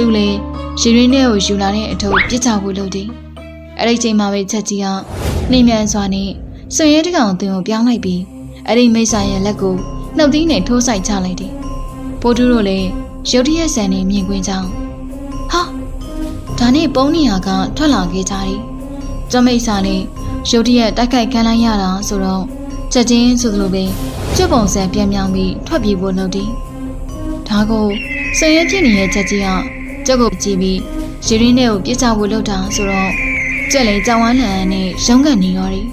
သူလည်းရင်းရင်းနဲ့ကိုယူလာတဲ့အထုပ်ပြစ်ချဖို့လုပ်တယ်အဲ့ဒီချိန်မှာပဲချက်ကြီးကနှိမ်မြန်စွာနဲ့ဆွေရဲတကောင်တင်ကိုပြောင်းလိုက်ပြီးအဲ့ဒီမိစ္ဆာရဲ့လက်ကိုနှုတ်သီးနဲ့ထိုးဆိုင်ချလိုက်တယ်ပိုးတူးတို့လည်းရုတ်တရက်ဆန်နေမြင်ကွင်းကြောင်းဟာဒါနဲ့ပုံးနေရကထွက်လာခဲ့ကြတယ်ကျမိစ္ဆာနဲ့ရုတ်တရက်တိုက်ခိုက်ခံလိုက်ရတာဆိုတော့ချက်ချင်းဆိုသလိုပဲကျွတ်ပုံစံပြန်ပြောင်းပြီးထွက်ပြေးဖို့လုပ်တယ်ဒါကိုဆွေရဲဖြစ်နေတဲ့ချက်ကြီးက ကျုပ်ကိုကြည့်ပြီးရင်းရင်းနဲ့ကိုပြစ်ချဖို့လုပ်တာဆိုတော့ကျက်လေကြောင်ဝမ်းလန်နဲ့ရုံးကန်နေရောတယ်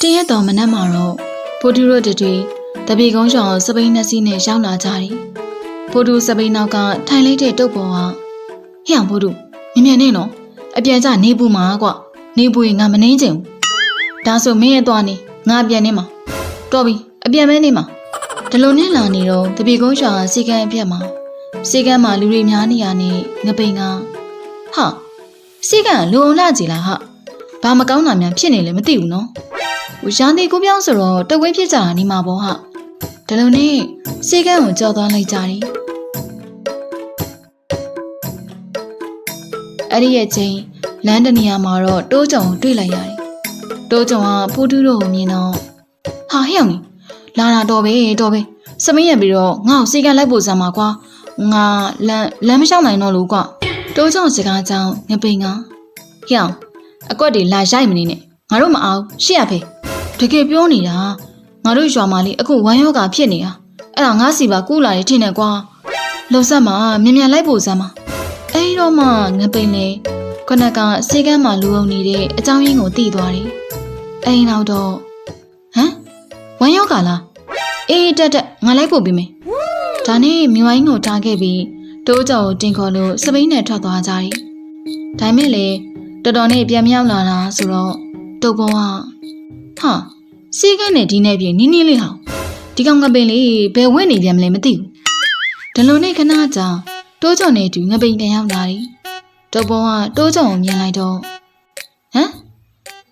တင်းရက်တော်မနက်မှာတော့ဖိုတူရိုတတွေတပီကုန်းရှောင်စပိန်နှစ်စီးနဲ့ရောက်လာကြတယ်ဖိုတူစပိန်နောက်ကထိုင်လိုက်တဲ့တုပ်ပေါ်ကဟဲ့အောင်ဖိုတူမြင်မြန်နေနော်အပြန်ကြနေပူမှာကွနေပူရင်ငါမနှင်းချင်ဘူးဒါဆိုမင်းရဲ့သွားနေငါပြန်နေမှာတော်ပြီ အပြန်မဲနေမှာဒီလိုနဲ့လာနေတော့တပီကုန်းရှောင်ကစီကံအပြက်မှာစီကံမှာလူတွေများနေရနေငပိန်ကဟာစီကံလူအောင်လာကြည်လားဟာဘာမကောင်းတာများဖြစ်နေလဲမသိဘူးနော်။ရန်ဒီကိုပြောင်းဆိုတော့တဝင်းဖြစ်ကြတာနေမှာပေါ့ဟာ။ဒါလိုနဲ့စေကန်းကိုကြော်သွားလိုက်ကြတယ်။အဲ့ဒီရဲ့ချင်းလမ်းတနေရာမှာတော့တိုးကြုံကိုတွေ့လိုက်ရတယ်။တိုးကြုံကဖိုးတူးတို့ကိုမြင်တော့ဟာဟဲ့အောင် လာတာတော့ပဲတော့ပဲစမင်းရပြီးတော့ငါ့ကိုစေကန်းလိုက်ဖို့စမ်းပါကွာ။ငါလမ်းလမ်းမလျှောက်နိုင်တော့လို့ကွာ။တိုးကြုံစကားကြောင့်ငပိန်ကဟဲ့အောင်အကွက်တွေလာရိုက်မနေနဲ့ငါတို့မအောင်ရှေ့ရဖေးတကယ်ပြောနေတာငါတို့ရွာမှာလေအခုဝမ်းယောဂါဖြစ်နေတာအဲ့ဒါငါစီပါကူလာတယ်ထင်တယ်ကွာလုံဆက်မှာမြန်မြန်လိုက်ဖို့စမ်းပါအဲ့ဒီတော့မှငပိန်လေခဏကစေကန်းမှာလူအောင်နေတဲ့အကြောင်းရင်းကိုသိသွားတယ်အဲ့ဒီနောက်တော့ဟမ် ဝမ်းယောဂါလားအေးတက်တက်ငါလိုက်ဖို့ပြီးမယ်ဒါနဲ့မြဝိုင်းကိုထားခဲ့ပြီးတိုးကြော်ကိုတင်ခေါ်လို့စပိန်နဲ့ထွက်သွားကြတယ်ဒါမဲ့လေတော်တော်နဲ့ပြန်မရောက်လာတာဆိုတော့တုပ်ပေါ်ကဟာစီးကန်းနဲ့ဒီနဲ့ပြင်နီးနီးလေးဟောင်းဒီကောင်ငပိန်လေးဘယ်ဝင့်နေပြန်မလဲမသိဘူးဒီလိုနဲ့ခဏကြာတိုးကြော်နေတူငပိန်ပြန်ရောက်လာတယ်တုပ်ပေါ်ကတိုးကြော်ကိုမြင်လိုက်တော့ဟမ်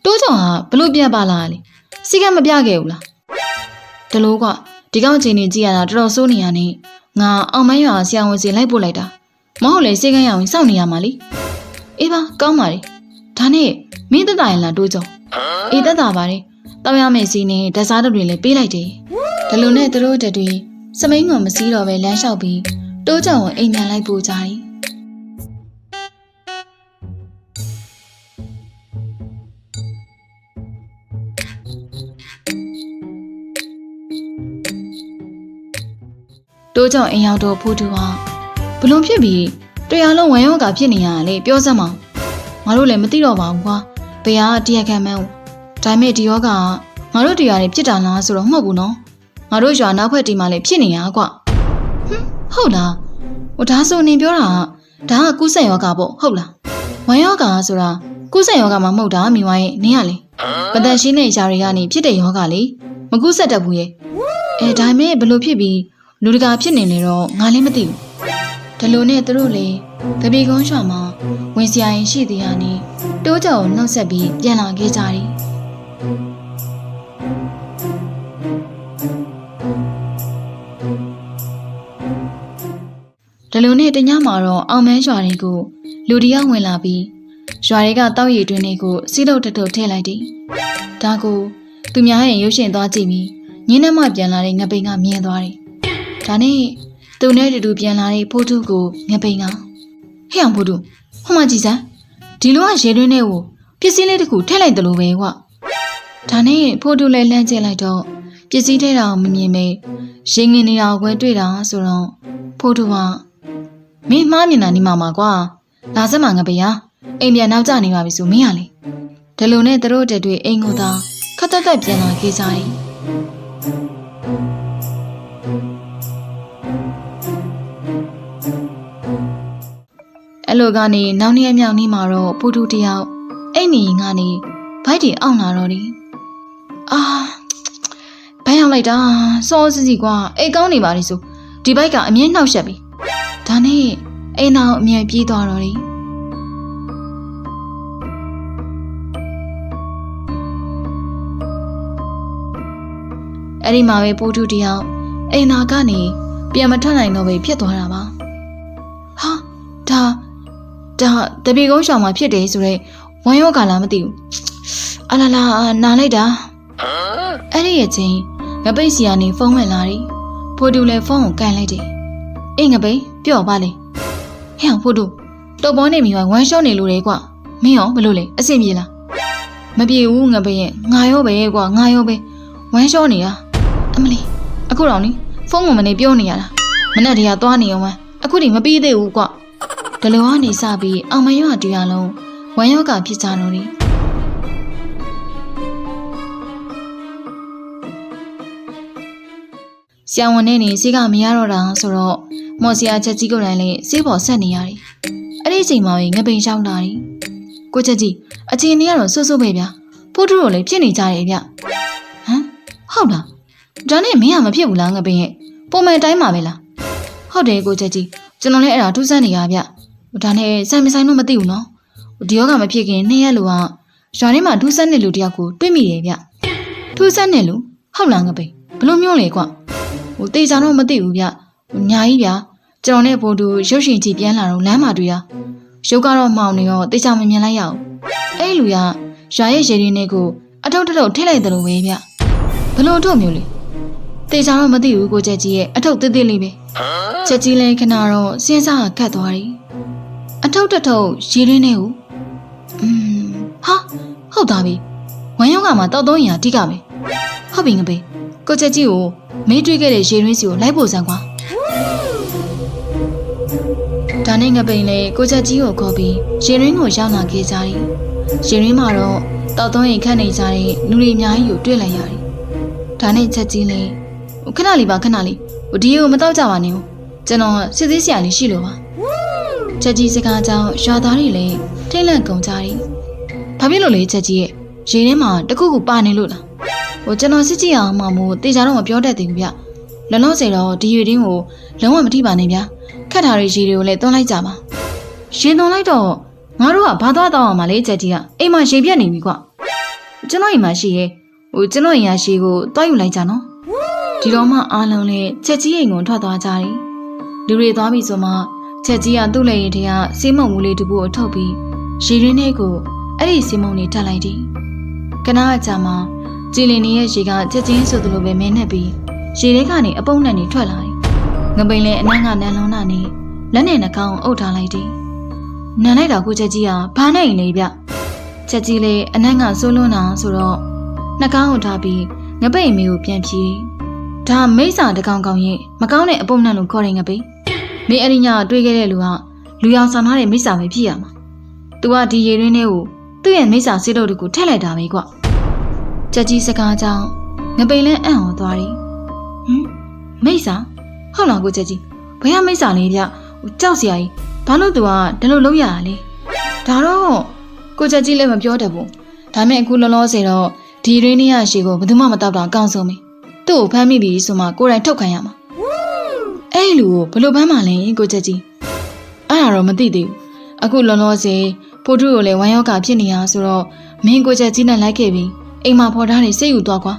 တိုးကြော်ကဘလို့ပြတ်ပါလားလေစီးကန်းမပြခဲ့ဘူးလား ဒီလိုကဒီကောင်ချင်းနေကြည့်ရတာတော်တော်ဆိုးနေရနေငါအောင်မရွာဆရာဝန်စီလိုက်ပို့လိုက်တာမဟုတ်လေစီးကန်းရအောင်စောင့်နေရမှာလေအေးပါကောင်းပါလေဒါနဲ့မင်းသက်တာရင်လားတိုးကြော်အေးတက်တာပါတယ်တောင်းရမယ့်စီးနဲ့ဓာတ်စားတွေလည်းပေးလိုက်တယ်ဒါလိုနဲ့သူတို့တက်တွေစမိန်ကမစည်းတော့ပဲလမ်းလျှောက်ပြီးတိုးကြောင်ကိုအိမ်ပြန်လိုက်ပို့ကြတယ် တိုးကြောင်အိမ်ရောက်တော့ဖိုးတူဟာဘလုံးဖြစ်ပြီးတရားလုံးဝမ်းရောဂါဖြစ်နေရတာလေပြောစမ်းမအောင်ငါတို့လည်းမသိတော့ပါဘူးကွာဘယ်ဟာတရားခံမှန်းဒါပေမဲ့ဒီယောဂကငါတို့တရားတွေဖြစ်တာလားဆိုတော့မဟုတ်ဘူးနော်ငါတို့ရွာနောက်ဖက်တီမှာလည်းဖြစ်နေရကွဟမ်ဟုတ်လားဟိုဒါဆိုနေပြောတာကဒါကကုဆက်ယောဂပေါ့ဟုတ်လားဝမ်းယောဂဆိုတာကုဆက်ယောဂမှမဟုတ်တာမိမရဲ့နင်းရလေပဒန်ရှင်းတဲ့ຢာတွေကနေဖြစ်တဲ့ယောဂလေမကုဆက်တတ်ဘူးရဲ့အဲဒါပေမဲ့ဘလို့ဖြစ်ပြီး လူတကာဖြစ်နေလေတော့ငါလည်းမသိဘူးဒါလိုနဲ့သူတို့လေတပီကုန်းရွာမှာဝင်စရာရင်ရှိသေးရနေတိုးကြော်ကိုနှုတ်ဆက်ပြီးပြန်လာခဲ့ကြတယ်ဒါလိုနဲ့တညမှာတော့အောင်မန်းရွာတွေကိုလူတယောက်ဝင်လာပြီးရွာတွေကတောက်ရည်တွင်းတွေကိုစီးလို့တထုပ်ထည့်လိုက်တယ်။ဒါကိုသူများရဲ့ရုပ်ရှင်သွားကြည့်ပြီးညင်းနှမပြန်လာတဲ့ငပိန်ကမြင်သွားတယ်။ ဒါနဲ့သူနဲ့တူတူပြန်လာတဲ့ဖိုးထုကိုငပိန်ကဟဲ့အောင်ဖိုးထုဟိုမှာကြည်စမ်းဒီလိုကရေတွင်းထဲကိုပစ္စည်းလေးတစ်ခုထည့်လိုက်တယ်လို့ပဲကွာ။ဒါနဲ့ဖိုးထုလည်းလှမ်းကျက်လိုက်တော့ပစ္စည်းထဲတာကိုမမြင်မေရေငင်နေတာကိုပဲတွေ့တာဆိုတော့ဖိုးထုကမင်းမှားမြင်တာနေမှာမှာကွာလာစက်မှာငပယာအိမ်ပြန်နောက်ကျနေပါပြီဆိုမင်းရလေဒါလိုနဲ့သူတို့တက်တွေအိမ်ကိုသာခက်တက်တက်ပြန်လာခဲ့ကြတယ် အဲ့လိုကနေနောက်နေ့အမြောက်နေ့မှာတော့ပူတူတယောက်အိမ်နေငါနေဘိုက်တီအောင်လာတော့တယ်အာဘိုက်အောင်လိုက်တာစောစီစီကွာအိတ်ကောင်းနေပါလေဆိုဒီဘိုက်ကအမြဲနှောက်ရှက်ပြီဒါနဲ့အိမ်အောင်အမြဲပြေးသွားတော့တယ်အဲ့ဒီမှာပဲပိုးထူးတယောက်အိမ်သာကနေပြန်မထွက်နိုင်တော့ပဲဖြစ်သွားတာပါဟာဒါ ဒါတပြေကုန်းရှောင်မှာဖြစ်တယ်ဆိုတော့ဝမ်းရောဂါလားမသိဘူးအလာလာနာလိုက်တာအဲ့ဒီရဲ့ချင်းငပိတ်စီကနေဖုန်းဝင်လာတယ်ဖိုးတူလည်းဖုန်းကိုကန်လိုက်တယ်အေးငပိတ်ပြော့ပါလေဟဲ့ဖိုးတူတုပ်ပေါ်နေမိဝဝမ်းရှော့နေလို့လေကွမင်းရောဘလို့လဲအဆင်ပြေလားမပြေဘူးငါပဲရဲ့ငါရောပဲကွာငါရောပဲဝမ်းလျှောနေတာအမလီအခုတော့နိဖုန်းကမနေပြောနေရတာမနဲ့တည်းကသွားနေအောင်မအခုဒီမပြီးသေးဘူးကွာ ဒလောကနေစပြီးအောင်မရွာတူရလုံးဝမ်းရောဂါဖြစ်ကြတော့နိဆရာဝန်နဲ့နေစိတ်ကမရတော့တာဆိုတော့မော်စီယာချက်ကြီးကိုယ်တိုင်လေးစေးပေါ်ဆက်နေရတယ်အဲ့ဒီအချိန်မှာပဲငပိန်ရှောင်းလာတယ်ကိုချက်ကြီးအချိန်ကြီးကတော့စွတ်စွတ်ပဲဗျာဖိုးထူတို့လည်းဖြစ်နေကြတယ်ဗျဟမ်ဟုတ်လားဒါနဲ့မင်းကမဖြစ်ဘူးလားငပိန်ရဲ့ပုံမှန်တိုင်းမှာပဲလားဟုတ်တယ်ကိုချက်ကြီးကျွန်တော်လည်းအဲ့ဒါထူးဆန်းနေရဗျ ဒါနဲ့ဆိုင်မဆိုင်တော့မသိဘူးနော်ဒီယောဂမဖြစ်ခင်နှစ်ရက်လူကရွာထဲမှာထူးဆန်းတဲ့လူတယောက်ကိုတွေ့မိတယ်ဗျထူးဆန်းတဲ့လူဟုတ်လားငပိန်ဘလို့မျိုးလဲကွဟိုတေချာတော့မသိဘူးဗျညာကြီးဗျကျွန်တော်နဲ့ဘိုးတူရုပ်ရှင်ကြည့်ပြန်လာတော့လမ်းမှာတွေ့ရရုပ်ကတော့မှောင်နေရောတေချာမမြင်လိုက်ရအောင်အဲ့လူကရွာရဲ့ရေရင်းတွေကိုအထုပ်ထုပ်ထိလိုက်တယ်လို့ပဲဗျဘလို့အထုပ်မျိုးလဲတေချာတော့မသိဘူးကိုချက်ကြီးရဲ့အထုပ်သေးသေးလေးပဲချက်ကြီးလည်းခဏတော့စဉ်းစားကတ်သွားတယ် အထုပ်တစ်ထုပ်ရေရင်းနေကိုอืมဟာဟုတ်သားပြီဝမ်းရောဂါမှာတောက်သုံးရာတိကပဲဟုတ်ပြီငပေကိုချက်ကြီးကိုမင်းတွေ့ခဲ့တဲ့ရေရင်းစီကိုလိုက်ဖို့စမ်းကွာဒါနဲ့ငပိန်လေကိုချက်ကြီးကိုခေါ်ပြီးရေရင်းကိုရောက်လာခဲ့ကြတယ်ရေရင်းမှာတော့တောက်သုံးရင်ခန့်နေကြတဲ့လူတွေအများကြီးကိုတွေ့လိုက်ရတယ်ဒါနဲ့ချက်ကြီးလေခဏလေးပါခဏလေးဟိုဒီကိုမတော့ကြပါနဲ့ဦးကျွန်တော်စစ်သေးဆရာလေးရှိလို့ပါ ချက်ကြီးစကားကြောင့်ရွာသားတွေလည်းထိတ်လန့်ကုန်ကြတယ်ဘာဖြစ်လို့လဲချက်ကြီးရဲ့ရေထဲမှာတခုခုပါနေလို့လားဟိုကျွန်တော်စစ်ကြည့်အောင်မှမို့တေချာတော့မပြောတတ်သေးဘူးဗျလောလောဆယ်တော့ဒီရွေတင်းကိုလုံးဝမထိပါနဲ့ဗျခတ်ထားတဲ့ရေတွေကိုလည်းသွန်းလိုက်ကြပါရေသွန်းလိုက်တော့ငါတို့ကဘာသွားတော့အောင်မလဲချက်ကြီးကအိမ်မှာရေပြတ်နေပြီကွကျွန်တော်အိမ်မှာရှိရဲဟိုကျွန်တော်အိမ်ရရေကိုတွားယူလိုက်ကြနော်ဒီတော့မှအားလုံးလည်းချက်ကြီးအိမ်ကိုထွက်သွားကြတယ်လူတွေသွားပြီဆိုမှ ချက်ကြီးကသူ့လက်ရည်ထဲကစီးမုံမူလေးတစ်ခုကိုထုတ်ပြီးရေရင်းထဲကိုအဲ့ဒီစီးမုံလေးထပ်လိုက်တယ်ကနာအကြမှာကြည်လင်နေရဲ့ရေကချက်ချင်းဆိုသလိုပဲမင်းနဲ့ပြီးရေထဲကနေအပုံနဲ့နေထွက်လာတယ်။ငပိန်လည်းအနမ်းကနန်းလုံးနာနေလက်နဲ့နှာခေါင်းအုပ်ထားလိုက်တယ်။နန်းလိုက်တာကိုချက်ကြီးကဘာနဲ့ရင်လေဗျ။ချက်ကြီးလည်းအနမ်းကစိုးလွန်းတာဆိုတော့နှာခေါင်းအုပ်ထားပြီးငပိန်မေကိုပြန်ဖြေ။ဒါမိစ္ဆာတကောင်ကောင်ရင်မကောင်းတဲ့အပုံနဲ့လို့ခေါ်တယ်ငပိန်။ မင်းအရိညာတွေ့ခဲ့တဲ့လူကလူရောင်ဆောင်ထားတဲ့မိစ္ဆာပဲဖြစ်ရမှာ။ तू ကဒီရေရင်းထဲကိုသူ့ရဲ့မိစ္ဆာစေးတို့ကိုထည့်လိုက်တာပဲကွ။ကြက်ကြီးစကားကြောင့်ငပိန်လဲအံ့ဩသွားတယ်။ဟမ်မိစ္ဆာဟုတ်လားကိုကြက်ကြီးဘယ်ကမိစ္ဆာလေးဗျဟိုကြောက်စရာကြီးဘာလို့သူကဒီလိုလုပ်ရတာလဲဒါတော့ကိုကြက်ကြီးလည်းမပြောတတ်ဘူးဒါမဲ့အခုလောလောဆယ်တော့ဒီရင်းနေရရှီကိုဘယ်သူမှမတောက်တာအကောင်းဆုံးပဲသူ့ကိုဖမ်းမိပြီဆိုမှကိုယ်တိုင်ထုတ်ခံရမှာ အဲ့လူကိုဘယ်လိုဖမ်းမှလဲကိုကြက်ကြီးအဲ့ဒါတော့မသိသေးဘူးအခုလောလောဆယ်ဖိုးထုကိုလည်းဝမ်းယောဂဖြစ်နေရဆိုတော့မင်းကိုကြက်ကြီးနဲ့လိုက်ခဲ့ပြီအိမ်မှာဖော်ထားနေစိတ်ယူသွားကွာ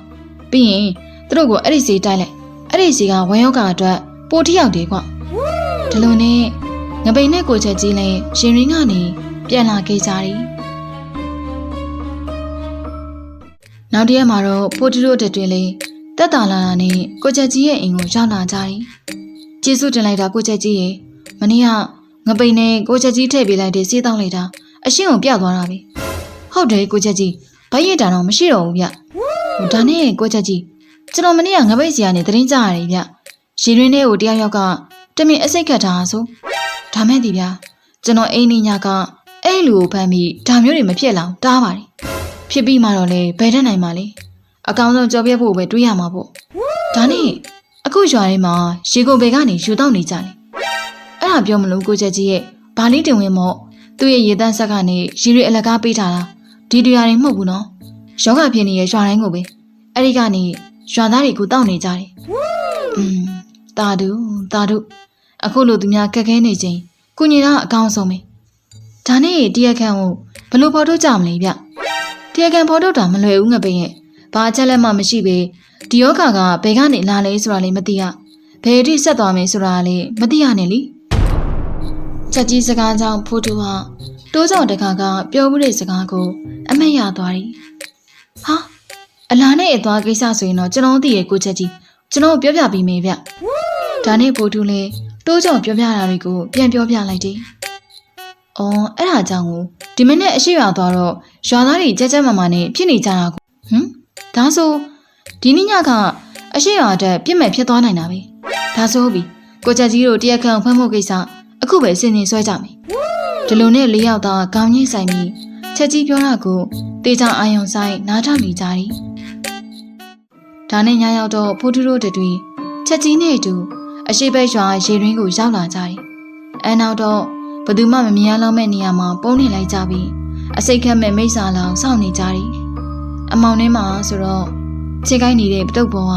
ပြီးရင်သူတို့ကိုအဲ့ဒီစီတိုက်လိုက်အဲ့ဒီစီကဝမ်းယောဂအတွက်ပိုထိရောက်တယ်ကွာဒီလိုနဲ့ငပိန်နဲ့ကိုချက်ကြီးလည်းရှင်ရင်းကနေပြန်လာခဲ့ကြတယ်နောက်တစ်ရက်မှာတော့ပိုတီတို့တက်တွင်လေးတက်တာလာတာနဲ့ကိုချက်ကြီးရဲ့အိမ်ကိုရောက်လာကြတယ် ကျေးဇူးတင်လိုက်တာကိုချက်ကြီးရေမနေ့ကငပိန်နဲ့ကိုချက်ကြီးထည့်ပေးလိုက်တဲ့စေးတောင်းလိုက်တာအရှင်းကိုပြသွားတာပဲဟုတ်တယ်ကိုချက်ကြီးဘိုက်ရတာတော့မရှိတော့ဘူးဗျဟိုဒါနဲ့ကိုချက်ကြီးကျွန်တော်မနေ့ကငပိတ်စီကနေတရင်ကြရတယ်ဗျရေရင်းထဲကိုတယောက်ယောက်ကတမင်အစိတ်ခတ်ထားဆိုဒါမဲ့ဒီဗျကျွန်တော်အိမ်နေညကအဲ့လူကိုဖမ်းပြီးဒါမျိုးတွေမဖြစ်လောက်တားပါတယ်ဖြစ်ပြီးမှတော့လေဘယ်တတ်နိုင်မှာလဲအကောင်ဆုံးကြော်ပြက်ဖို့ပဲတွေးရမှာပေါ့ဒါနဲ့ အခုရွာထဲမှာရေကုန်ဘယ်ကနေယူတော့နေကြတယ်အဲ့ဒါပြောမလို့ကိုချက်ကြီးရဲ့ဘာလေးတင်ဝင်မို့သူ့ရဲ့ရေတန်းဆက်ကနေရီရီအလကားပေးထားတာဒီတရားတွေမဟုတ်ဘူးနော်ယောဂဖြစ်နေတဲ့ရွာတိုင်းကိုပဲအဲ့ဒီကနေရွာသားတွေကိုတောက်နေကြတယ်อืมတာဒူတာဒူအခုလိုသူများခက်ခဲနေချင်းကုညီတာအကောင်းဆုံးပဲဒါနဲ့တရားခံကိုဘလို့ဖော်ထုတ်ကြမလဲဗျတရားခံဖော်ထုတ်တာမလွယ်ဘူးငါပင်ရဲ့ ဘာအချက်လက်မှမရှိပေဒီယောဂကဘယ်ကနေလာလဲဆိုတာလည်းမသိရဘယ်အထိဆက်သွားမယ်ဆိုတာလည်းမသိရနဲ့လीချက်ကြီးစကားကြောင့်ဖိုးတူဟာတိုးကြောင်တခါကပြောမှုတဲ့စကားကို အမက်ရသွားတယ်ဟာအလားနဲ့အသွားကိစ္စဆိုရင်တော့ကျွန်တော်သိရဲ့ကိုချက်ကြီးကျွန်တော်ပြောပြပေးမယ်ဗျဒါနဲ့ဖိုးတူလည်းတိုးကြောင်ပြောပြတာတွေကိုပြန်ပြောပြလိုက်တယ်။အော်အဲ့ဒါကြောင့်ကိုဒီမနေ့အရှိရွာသွားတော့ရွာသားတွေကြက်ကြက်မမနဲ့ဖြစ်နေကြတာကိုဟမ် ဒါဆိုဒီနေ့ညကအရှိရွာတက်ပြစ်မဲ့ဖြစ်သွားနိုင်တာပဲဒါဆိုပြီကိုချက်ကြီးတို့တရားခံဖွင့်ဖို့ကိစ္စအခုပဲစင်စင်ဆွဲကြမယ်ဒီလိုနဲ့လေးယောက်သားကောင်းကြီးဆိုင်ပြီးချက်ကြီးပြောတာကိုတေချာအာယုံဆိုင်နားထောင်နေကြတယ်ဒါနဲ့ညရောက်တော့ဖိုးထူးတို့တွေချက်ကြီးနဲ့အတူအရှိဘက်ရွာရေရင်းကိုရောက်လာကြတယ်အဲနောက်တော့ဘယ်သူမှမမြင်ရလောက်မဲ့နေရာမှာပုံနေလိုက်ကြပြီးအစိတ်ခတ်မဲ့မိစ္ဆာလောင်စောင့်နေကြတယ် အမောင်ထဲမှာဆိုတော့ခြေကိုင်းနေတဲ့ပတုတ်ပေါ်က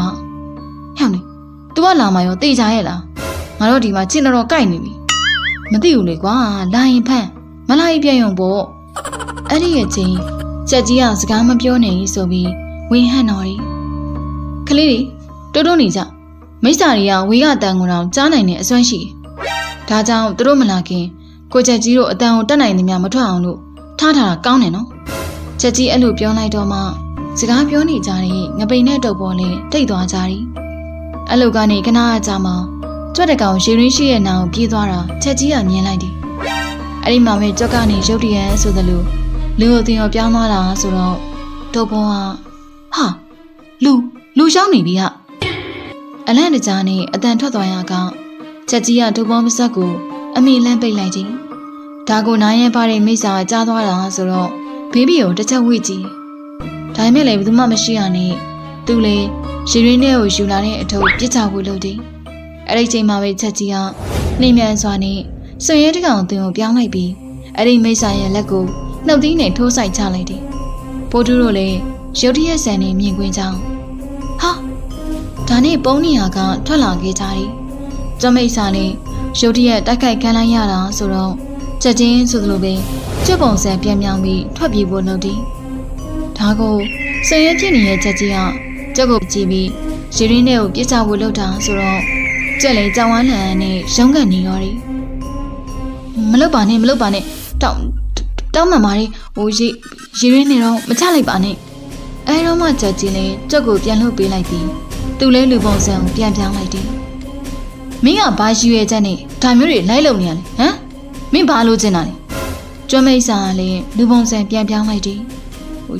ဟဲ့နေ။ तू ကလာမရောတေချာရဲ့လား။ငါတို့ဒီမှာချစ်တော့ကိုက်နေပြီ။မသိဘူးလေကွာ။လာရင်ဖမ်းမလာရင်ပြန်ရုံပေါ့။အဲ့ဒီရဲ့ချင်းချက်ကြီးကစကားမပြောနိုင်ဆိုပြီးဝင်းဟန်တော်ရီ။ကလေးတွေတိုးတိုးနေကြ။မိစ္ဆာတွေကဝေးကတန်ကုန်အောင်ကြားနိုင်တဲ့အစွမ်းရှိတယ်။ဒါကြောင့်သူတို့မလာခင်ကိုချက်ကြီးတို့အတန်ကိုတက်နိုင်သမျှမထွက်အောင်လို့ထားထားတာကောင်းတယ်နော်။ချက်ကြီးအဲ့လိုပြောလိုက်တော့မှ စကားပြောနေကြတဲ့ငပိန်နဲ့တုပ်ပေါ်လေးတိတ်သွားကြသည်အလုကနေခဏအကြာမှကြွက်တကောင်ရေရင်းရှိရဲ့နောင်ပြေးသွားတာချက်ကြီးကမြင်လိုက်သည်အဲ့ဒီမှာပဲကြွက်ကနေရုတ်တရက်ဆိုသလိုလူကိုတင်ရောပြောင်းသွားတာဆိုတော့တုပ်ပေါ်ကဟာလူလူရောက်နေပြီဟာအလန့်တကြားနဲ့အတန်ထွက်သွားရကချက်ကြီးကတုပ်ပေါ်မဆက်ကိုအမိလန့်ပိတ်လိုက်သည်ဒါကိုနိုင်ရင်ပါတဲ့မိစ္ဆာကြားသွားတာဆိုတော့ဘေဘီကိုတစ်ချက်ဝှေ့ကြည့် ဒါပေမဲ့လည်းဘယ်သူမှမရှိရနဲ့သူလေရေရင်းထဲကိုယူလာတဲ့အထုပ်ပြစ်ချဖို့လုပ်တယ်အဲ့ဒီချိန်မှာပဲချက်ကြီးကနှိမ်မြန်စွာနဲ့ဆွေရဲတကောင်တင်ကိုပြောင်းလိုက်ပြီးအဲ့ဒီမိစ္ဆာရဲ့လက်ကိုနှုတ်သီးနဲ့ထိုးဆိုင်ချလိုက်တယ်ပိုးတူးတို့လည်းရုတ်တရက်ဆန်နေမြင်ကွင်းကြောင်းဟာဒါနဲ့ပုံးနေရကထွက်လာခဲ့ကြတယ်ကျမိတ်စာနဲ့ရုတ်တရက်တိုက်ခိုက်ခံလိုက်ရတာဆိုတော့ချက်ချင်းဆိုသလိုပဲကျွတ်ပုံစံပြန်ပြောင်းပြီးထွက်ပြေးဖို့လုပ်တယ် ဒါကိုစင်ရဲဖြစ်နေတဲ့ချက်ကြီးကကြက်ကိုကြည့်ပြီးရေရင်းထဲကိုပြစ်ချဖို့လုပ်တာဆိုတော့ကြက်လေကြောင်ဝမ်းလန်နဲ့ရုံးကန်နေရောတယ်မလုပ်ပါနဲ့မလုပ်ပါနဲ့တောင်းတောင်းမှန်ပါတယ်ဟိုရေရေရင်းနေတော့မချလိုက်ပါနဲ့အဲတော့မှကြက်ကြီးလေကြက်ကိုပြန်လှုပ်ပေးလိုက်ပြီးသူလဲလူပုံစံကိုပြန်ပြောင်းလိုက်တယ်မင်းကဘာရှိရဲချက်နဲ့ဒါမျိုးတွေလိုက်လုံနေရလဲဟမ်မင်းဘာလို့ကျင်တာလဲကျွမ်းမိတ်စာကလည်းလူပုံစံပြန်ပြောင်းလိုက်တယ်ဟို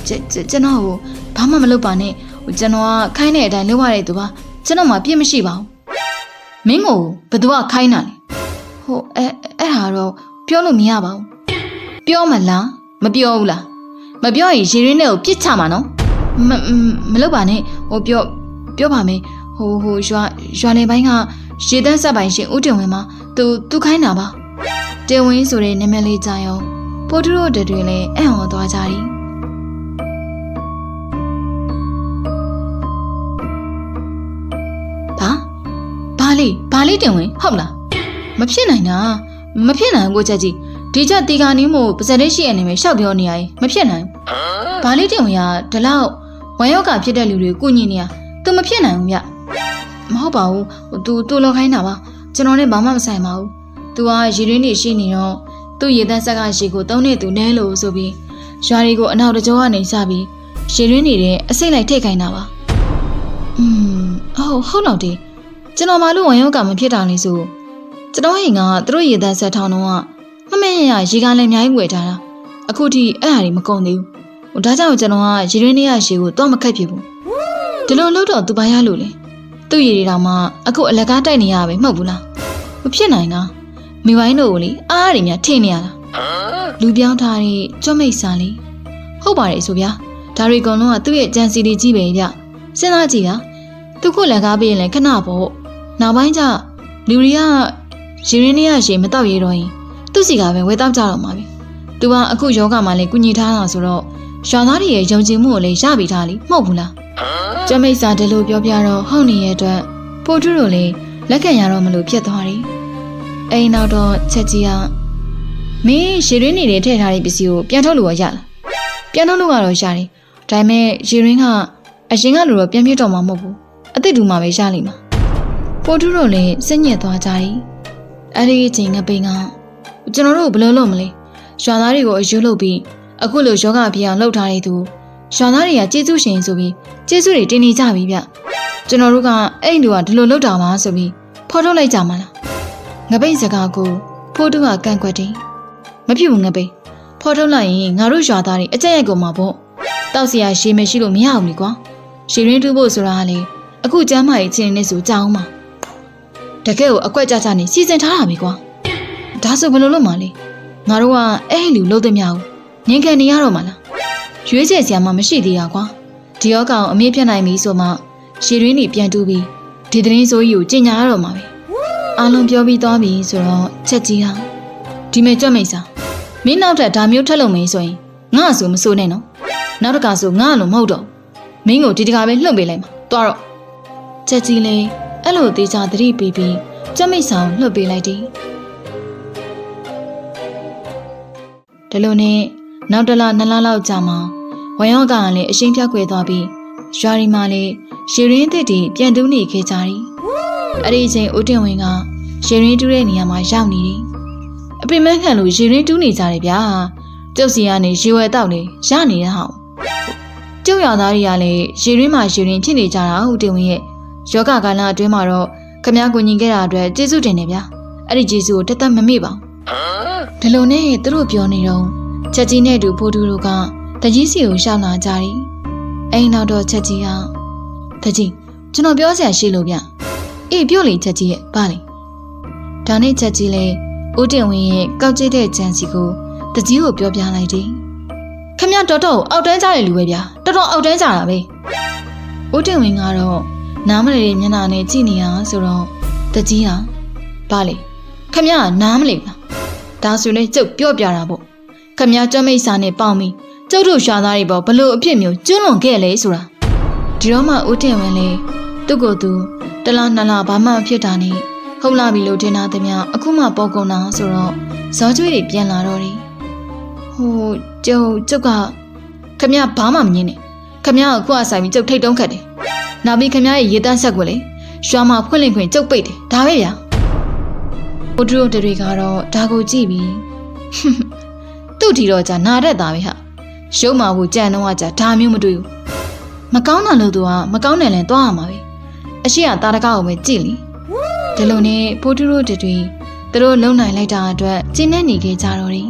ကျွန်တော်ကိုဘာမှမလုပ်ပါနဲ့ဟိုကျွန်တော်ကခိုင်းတဲ့အတိုင်းလုပ်ရတဲ့သူပါကျွန်တော်မှပြစ်မရှိပါဘူးမင်းကိုဘယ်သူကခိုင်းတာလဲဟိုအဲအဲ့ဟာတော့ပြောလို့မရပါဘူးပြောမလားမပြောဘူးလားမပြောရင်ရေရင်းနဲ့ကိုပြစ်ချမှာနော်မမလုပ်ပါနဲ့ဟိုပြောပြောပါမယ်ဟိုဟိုရွာရွာနေပိုင်းကရေတန်းဆက်ပိုင်းရှင်ဦးတင်ဝင်းမှာသူသူခိုင်းတာပါတင်ဝင်းဆိုတဲ့နာမည်လေးကြာရောပို့ထူတို့တွေလည်းအံ့ဩသွားကြတယ် ဘာလေးဘာလေးတင်ဝင်ဟုတ်လားမဖြစ်နိုင်တာမဖြစ်နိုင်ဘူးကိုချက်ကြီးဒီချက်တီကာနီးမို့ပါစတဲ့ရှိအနေနဲ့ရှောက်ပြောနေရရင်မဖြစ်နိုင်ဘာလေးတင်ဝင်ကဒီလောက်ဝမ်းရောဂါဖြစ်တဲ့လူတွေကုညင်နေရသူမဖြစ်နိုင်ဘူးဗျမဟုတ်ပါဘူးသူသူလောခိုင်းတာပါကျွန်တော်နဲ့ဘာမှမဆိုင်ပါဘူးသူကရေရင်းနေရှိနေတော့သူ့ရေတန်းဆက်ကရေကိုတုံးနေသူနဲလို့ဆိုပြီးရွာတွေကိုအနောက်တကြောကနေစပြီးရေရင်းနေတဲ့အစိတ်လိုက်ထိတ်ခိုင်းတာပါอืมဟုတ်ဟုတ်တော့တယ် ကျွန်တော်မလို့ဝင်ရောကမဖြစ်တာလေဆိုကျွန်တော်ဟင်ကသူတို့ရေတန်းဆက်ထောင်းတော့မမင်းရရေကလည်းအများကြီးဝယ်ထားတာအခုထိအဲ့ဟာတွေမကုန်သေးဘူးဒါကြောင့်ကျွန်တော်ကရေရင်းနေရရေကိုတော့မခက်ဖြစ်ဘူးဒီလိုလို့တော့သူပါရလို့လေသူ့ရေတွေတောင်မှအခုအလကားတိုက်နေရပဲမဟုတ်ဘူးလားမဖြစ်နိုင်တာမိဝိုင်းတို့ကိုလေအားရည်များထင်နေရတာလူပြောင်းထားတဲ့ကြွမိတ်စာလေးဟုတ်ပါတယ်ဆိုဗျာဒါရီကောင်လုံးကသူ့ရဲ့ကြံစီလေးကြီးပဲဗျစဉ်းစားကြည့်တာသူခုလက်ကားပေးရင်လည်းခဏပေါ့ နောက်ပိုင်းကျလူတွေကရေရင်းနေရရေမတော့ရတော့ရင်သူ့စီကပဲဝဲတောက်ကြတော့မှာပဲသူကအခုယောဂမှလည်းကုညီထားတာဆိုတော့ရွာသားတွေရဲ့ယုံကြည်မှုကိုလည်းရပြီထားလိမဟုတ်ဘူးလားကျမိတ်စာဒီလိုပြောပြတော့ဟုတ်နေရဲ့အတွက်ပိုထုတို့လည်းလက်ခံရတော့မလို့ဖြစ်သွားတယ်အိမ်နောက်တော့ချက်ကြီးကမင်းရေရင်းနေတွေထည့်ထားတဲ့ပစ္စည်းကိုပြန်ထုတ်လို့ရရလားပြန်ထုတ်လို့ကတော့ရတယ်ဒါပေမဲ့ရေရင်းကအအရင်ကလိုတော့ပြန်ပြစ်တော့မှာမဟုတ်ဘူးအစ်စ်တူမှာပဲရလိမ့်မှာ ဖိုးထုတို့လည်းစိတ်ညစ်သွားကြတယ်အဲ့ဒီအချိန်ငပိန်ကကျွန်တော်တို့ဘယ်လိုလုပ်မလဲရွာသားတွေကိုအယူလုပ်ပြီးအခုလိုယောဂပြအောင်လှုပ်ထားတဲ့သူရွာသားတွေကကျေးဇူးရှင်ဆိုပြီးကျေးဇူးတွေတင်နေကြပြီဗျကျွန်တော်တို့ကအဲ့လူကဒီလိုလှုပ်တာပါဆိုပြီးဖော်ထုတ်လိုက်ကြမှာလားငပိန်စကားကိုဖိုးထုကကန့်ကွက်တယ်မဖြစ်ဘူးငပိန်ဖော်ထုတ်လိုက်ရင်ငါတို့ရွာသားတွေအကြက်ရိုက်ကုန်မှာပေါ့တောက်စီရရှေးမရှိလို့မရအောင်လေကွာရှေးရင်းတူဖို့ဆိုတာကလေအခုကျမ်းမာရေးချင်းနေဆိုကြောင်းမှာ တကယ်ကိုအကွက်ကြကြနေစီစဉ်ထားတာပဲကွာဒါဆိုဘယ်လိုလုပ်မှာလဲငါတို့ကအဲ့ဒီလူလုံးတဲ့မြောက်ငင်ခံနေရတော့မှာလားရွေးချယ်စရာမှမရှိသေးရကွာဒီယောကောင်အမေးဖြတ်နိုင်ပြီဆိုမှရှေးရင်းနေပြန်တူးပြီးဒီသတင်းဆိုကြီးကိုကျင်ညာရတော့မှာပဲအားလုံးပြောပြီးသွားပြီဆိုတော့ချက်ကြီးဟာဒီမဲ့ကြွတ်မိတ်စာမင်းနောက်ထပ်ဒါမျိုးထက်လို့မင်းဆိုရင်ငါ့အဆိုမဆိုနဲ့နော်နောက်တစ်ခါဆိုငါ့လို့မဟုတ်တော့မင်းကိုဒီတကားပဲလှုပ်ပေးလိုက်မှာသွားတော့ချက်ကြီးလေ အဲ့လိုသေးချာသတိပေးပြီးကြက်မိတ်ဆောင်လှုပ်ပေးလိုက်တယ်ဒီလိုနဲ့နောက်တစ်လနှစ်လလောက်ကြာမှဝမ်ရော့ကလည်းအရှင်းဖြောက်ခွေသွားပြီးရွာရီမာလည်းရေရင်းတစ်တီပြန်တူးနေခဲ့ကြတယ်အဲ့ဒီအချိန်ဦးတင်ဝင်းကရေရင်းတူးတဲ့နေရာမှာရောက်နေတယ်အပင်မခံလို့ရေရင်းတူးနေကြတယ်ဗျာကျုပ်စီကနေရေဝဲတောက်နေရနေတဲ့ဟောင်းကျုပ်ရသားတွေကလည်းရေရင်းမှာရေရင်းဖြစ်နေကြတာဦးတင်ဝင်းရဲ့ ယောဂကာလအတွင်းမှာတော့ခမ ्या ကိုညင်ခဲ့တာအတွက်ကျေးဇူးတင်တယ်ဗျာအဲ့ဒီကျေးဇူးကိုတသက်မမေ့ပါဘူးဒီလိုနဲ့သူတို့ပြောနေတော့ချက်ကြီးနဲ့တူဖိုးတူတို့ကတကြီးစီကိုရှောက်လာကြတယ်အိမ်နောက်တော့ချက်ကြီးကတကြီးကျွန်တော်ပြောစရာရှိလို့ဗျအေးပြောလေချက်ကြီးရဲ့ဗာလေဒါနဲ့ချက်ကြီးလဲဦးတင်ဝင်းရဲ့ကောက်ကျစ်တဲ့ဂျန်စီကိုတကြီးကိုပြောပြလိုက်တယ်ခမ ्या တော်တော်အောက်တန်းကြတဲ့လူပဲဗျာတော်တော်အောက်တန်းကြတာပဲဦးတင်ဝင်းကတော့ နားမလည်တဲ့မျက်နှာနဲ့ကြည့်နေတာဆိုတော့တကြီးဟာဗာလေခမရနားမလည်ဘူးလားဒါဆိုလဲကျုပ်ပြော့ပြတာပေါ့ခမရကြမိတ်စာနဲ့ပေါင်ပြီးကျုပ်တို့ရွာသားတွေပေါ်ဘလို့အဖြစ်မျိုးကျွလွန်ခဲ့လဲဆိုတာဒီတော့မှဦးတင်ဝင်လေသူ့ကိုယ်သူတလားနှစ်လားဘာမှမဖြစ်တာနဲ့ဟုတ်လာပြီလို့ထင်တာတည်းမြအခုမှပေါ်ကုန်တာဆိုတော့ဇောကျွေးတွေပြန်လာတော့တယ်ဟိုကျုပ်ကျုပ်ကခမရဘာမှမငင်းနဲ့ခမရကခုအဆိုင်ပြီးကျုပ်ထိတ်တုံးခတ်တယ် နောက်ပြီးခမ ्या ရဲ့ရေတန်းဆက်ကိုလေရွာမှာဖွင့်လင့်ခွင့်ကျုပ်ပိတ်တယ်ဒါပဲဗျာဟိုတို့တွေကတော့ဒါကိုကြည့်ပြီးသူ့ထီတော့ကြာနာရက်သားပဲဟာရုံမာဖို့ကြံတော့ကြာဒါမျိုးမတွေ့ဘူးမကောင်းတာလို့သူကမကောင်းတယ်လဲသွားရမှာပဲအရှိရတာတကောက်ကိုပဲကြည့်လीဒီလိုနဲ့ဖိုးတူတို့တွေသူတို့လုံနိုင်လိုက်တာအတွက်ကျင်းနေနေခဲ့ကြတော့တယ်